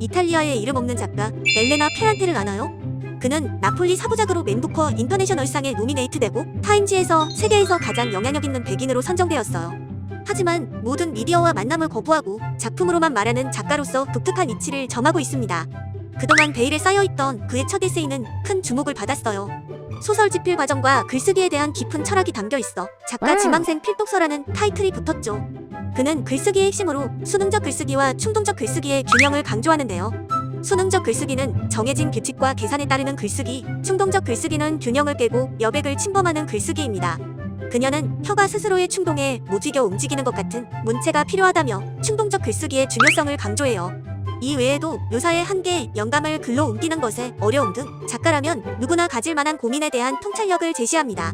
이탈리아에 이름 없는 작가 엘레나 페란테를 아나요? 그는 나폴리 사부작으로 맨부커 인터내셔널상에 노미네이트되고 타임지에서 세계에서 가장 영향력 있는 백인으로 선정되었어요. 하지만 모든 미디어와 만남을 거부하고 작품으로만 말하는 작가로서 독특한 이치를 점하고 있습니다. 그동안 베일에 쌓여있던 그의 첫 에세이는 큰 주목을 받았어요. 소설 집필 과정과 글쓰기에 대한 깊은 철학이 담겨 있어 작가. 지망생 필독서라는 타이틀이 붙었죠. 그는 글쓰기의 핵심으로 수능적 글쓰기와 충동적 글쓰기의 균형을 강조하는데요. 수능적 글쓰기는 정해진 규칙과 계산에 따르는 글쓰기, 충동적 글쓰기는 균형을 깨고 여백을 침범하는 글쓰기입니다. 그녀는 혀가 스스로의 충동에 모지겨 움직이는 것 같은 문체가 필요하다며 충동적 글쓰기의 중요성을 강조해요. 이 외에도 묘사의 한계, 영감을 글로 옮기는 것에 어려움 등 작가라면 누구나 가질 만한 고민에 대한 통찰력을 제시합니다.